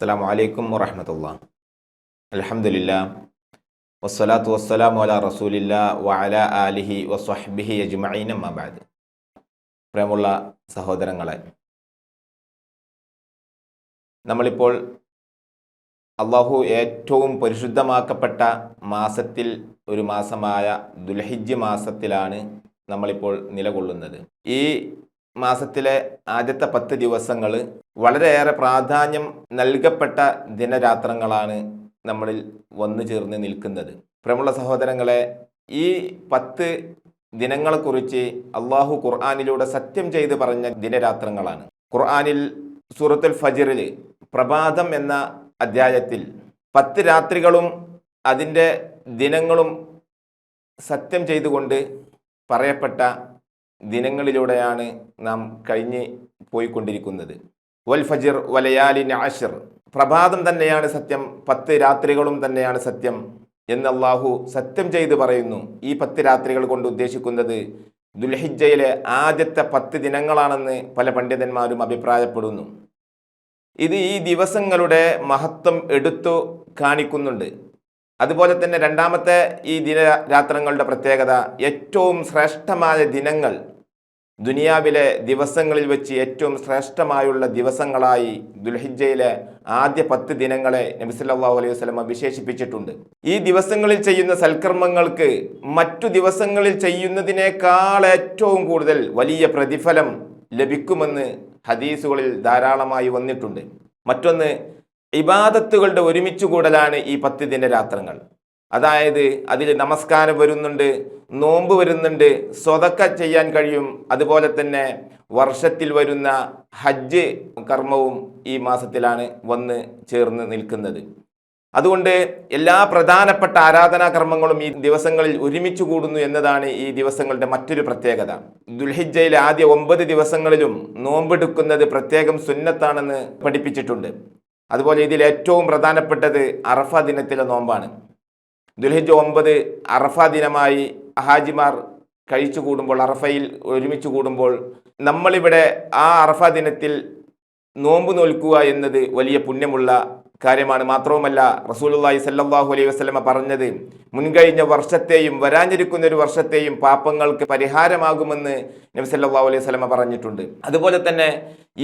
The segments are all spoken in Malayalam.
അസ്സാം വലൈക്കും വറഹമത്തല്ല അലഹമുല്ല വസ്സലാത്തു വസ്സലാം വല റസൂലില്ല വഅല ആലിഹി വസ്വഹ്ബിഹി അജ്മഈൻ അമ്മാബാദ് പ്രേമുള്ള സഹോദരങ്ങളെ നമ്മളിപ്പോൾ അള്ളാഹു ഏറ്റവും പരിശുദ്ധമാക്കപ്പെട്ട മാസത്തിൽ ഒരു മാസമായ ദുൽഹിജ് മാസത്തിലാണ് നമ്മളിപ്പോൾ നിലകൊള്ളുന്നത്. ഈ മാസത്തിലെ ആദ്യത്തെ പത്ത് ദിവസങ്ങൾ വളരെയേറെ പ്രാധാന്യം നൽകപ്പെട്ട ദിനരാത്രങ്ങളാണ് നമ്മളിൽ വന്നു ചേർന്ന് നിൽക്കുന്നത്. പ്രമുള്ള സഹോദരങ്ങളെ ഈ പത്ത് ദിനങ്ങളെക്കുറിച്ച് അള്ളാഹു ഖുർആാനിലൂടെ സത്യം ചെയ്ത് പറഞ്ഞ ദിനരാത്രങ്ങളാണ്. ഖുർആാനിൽ സൂറത്തുൽ ഫജിറിൽ പ്രഭാതം എന്ന അധ്യായത്തിൽ പത്ത് രാത്രികളും അതിന്റെ ദിനങ്ങളും സത്യം ചെയ്തുകൊണ്ട് പറയപ്പെട്ട ദിനങ്ങളിലൂടെയാണ് നാം കഴിഞ്ഞ് പോയിക്കൊണ്ടിരിക്കുന്നത്. വൽ ഫജിർ വലയാലി നാഷിർ പ്രഭാതം തന്നെയാണ് സത്യം പത്ത് രാത്രികളും തന്നെയാണ് സത്യം എന്ന് അള്ളാഹു സത്യം ചെയ്ത് പറയുന്നു. ഈ പത്ത് രാത്രികൾ കൊണ്ട് ഉദ്ദേശിക്കുന്നത് ദുൽഹിജയിലെ ആദ്യത്തെ പത്ത് ദിനങ്ങളാണെന്ന് പല പണ്ഡിതന്മാരും അഭിപ്രായപ്പെടുന്നു. ഇത് ഈ ദിവസങ്ങളുടെ മഹത്വം എടുത്തു കാണിക്കുന്നുണ്ട്. അതുപോലെ തന്നെ രണ്ടാമത്തെ ഈ ദിനരാത്രങ്ങളുടെ പ്രത്യേകത ഏറ്റവും ശ്രേഷ്ഠമായ ദിനങ്ങൾ ദുനിയാവിലെ ദിവസങ്ങളിൽ വെച്ച് ഏറ്റവും ശ്രേഷ്ഠമായുള്ള ദിവസങ്ങളായി ദുൽഹിജയിലെ ആദ്യ പത്ത് ദിനങ്ങളെ നബി അലൈഹി വസ്ലമ വിശേഷിപ്പിച്ചിട്ടുണ്ട് ഈ ദിവസങ്ങളിൽ ചെയ്യുന്ന സൽക്കർമ്മങ്ങൾക്ക് മറ്റു ദിവസങ്ങളിൽ ചെയ്യുന്നതിനേക്കാൾ ഏറ്റവും കൂടുതൽ വലിയ പ്രതിഫലം ലഭിക്കുമെന്ന് ഹദീസുകളിൽ ധാരാളമായി വന്നിട്ടുണ്ട്. മറ്റൊന്ന് ഇബാദത്തുകളുടെ ഒരുമിച്ച് കൂടലാണ് ഈ പത്ത് ദിനരാത്രങ്ങൾ അതായത് അതിൽ നമസ്കാരം വരുന്നുണ്ട് നോമ്പ് വരുന്നുണ്ട് സ്വതക്ക ചെയ്യാൻ കഴിയും. അതുപോലെ തന്നെ വർഷത്തിൽ വരുന്ന ഹജ്ജ് കർമ്മവും ഈ മാസത്തിലാണ് വന്ന് ചേർന്ന് നിൽക്കുന്നത്. അതുകൊണ്ട് എല്ലാ പ്രധാനപ്പെട്ട ആരാധനാ കർമ്മങ്ങളും ഈ ദിവസങ്ങളിൽ ഒരുമിച്ച് കൂടുന്നു എന്നതാണ് ഈ ദിവസങ്ങളുടെ മറ്റൊരു പ്രത്യേകത. ദുൽഹിജയിലെ ആദ്യ ഒമ്പത് ദിവസങ്ങളിലും നോമ്പെടുക്കുന്നത് പ്രത്യേകം സുന്നത്താണെന്ന് പഠിപ്പിച്ചിട്ടുണ്ട്. അതുപോലെ ഇതിൽ ഏറ്റവും പ്രധാനപ്പെട്ടത് അറഫ ദിനത്തിലെ നോമ്പാണ്. ദുൽഹിജ് ഒമ്പത് അറഫ ദിനമായി അഹാജിമാർ കഴിച്ചു കൂടുമ്പോൾ അറഫയിൽ ഒരുമിച്ച് കൂടുമ്പോൾ നമ്മളിവിടെ ആ അറഫ ദിനത്തിൽ നോമ്പ് നോൽക്കുക എന്നത് വലിയ പുണ്യമുള്ള കാര്യമാണ്. മാത്രവുമല്ല റസൂലുള്ളാഹി സല്ലാഹു അലൈഹി വസ്ലമ പറഞ്ഞത് മുൻകഴിഞ്ഞ വർഷത്തെയും വരാനിരിക്കുന്ന ഒരു വർഷത്തെയും പാപങ്ങൾക്ക് പരിഹാരമാകുമെന്ന് നബി സല്ലല്ലാഹു അലൈഹി വസ്ലമ പറഞ്ഞിട്ടുണ്ട്. അതുപോലെ തന്നെ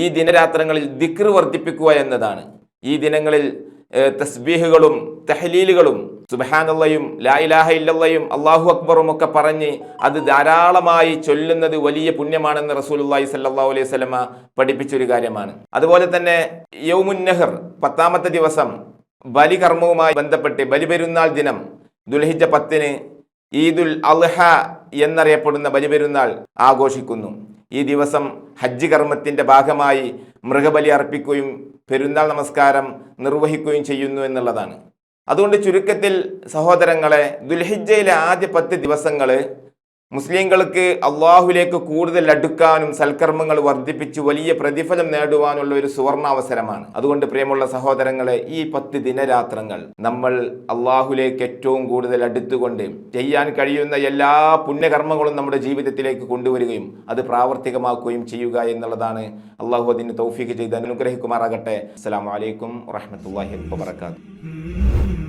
ഈ ദിനരാത്രങ്ങളിൽ ദിക്ർ വർദ്ധിപ്പിക്കുക എന്നതാണ്. ഈ ദിനങ്ങളിൽ തസ്ബീഹുകളും തെഹലീലുകളും സുബഹാനുള്ളയും ലാ ഇലാഹ ഇല്ലയും അള്ളാഹു അക്ബറും ഒക്കെ പറഞ്ഞ് അത് ധാരാളമായി ചൊല്ലുന്നത് വലിയ പുണ്യമാണെന്ന് റസൂലുള്ളാഹി സല്ലല്ലാഹു അലൈഹി സ്വലമ പഠിപ്പിച്ചൊരു കാര്യമാണ്. അതുപോലെ തന്നെ യൗമുന്നഹർ പത്താമത്തെ ദിവസം ബലികർമ്മവുമായി ബന്ധപ്പെട്ട് ബലിപെരുന്നാൾ ദിനം ദുൽഹിജ പത്തിന് ഈദുൽ അൽഹ എന്നറിയപ്പെടുന്ന ബലിപെരുന്നാൾ ആഘോഷിക്കുന്നു. ഈ ദിവസം ഹജ്ജ് കർമ്മത്തിന്റെ ഭാഗമായി മൃഗബലി അർപ്പിക്കുകയും പെരുന്നാൾ നമസ്കാരം നിർവഹിക്കുകയും ചെയ്യുന്നു എന്നുള്ളതാണ്. അതുകൊണ്ട് ചുരുക്കത്തിൽ സഹോദരങ്ങളെ ദുൽഹിജയിലെ ആദ്യ പത്ത് ദിവസങ്ങൾ മുസ്ലിങ്ങൾക്ക് അള്ളാഹുലേക്ക് കൂടുതൽ അടുക്കാനും സൽക്കർമ്മങ്ങൾ വർദ്ധിപ്പിച്ച് വലിയ പ്രതിഫലം നേടുവാനുള്ള ഒരു സുവർണാവസരമാണ്. അതുകൊണ്ട് പ്രിയമുള്ള സഹോദരങ്ങളെ ഈ പത്ത് ദിനരാത്രങ്ങൾ നമ്മൾ അള്ളാഹുലേക്ക് ഏറ്റവും കൂടുതൽ അടുത്തുകൊണ്ട് ചെയ്യാൻ കഴിയുന്ന എല്ലാ പുണ്യകർമ്മങ്ങളും നമ്മുടെ ജീവിതത്തിലേക്ക് കൊണ്ടുവരികയും അത് പ്രാവർത്തികമാക്കുകയും ചെയ്യുക എന്നുള്ളതാണ് അള്ളാഹു അതിന് തൗഫീക്ക് ചെയ്ത് അനുഗ്രഹിക്കുമാറാകട്ടെ. അസ്സാം വലൈക്കും വാഹമത്തല്ലാഹി വാബർക്കാത്തു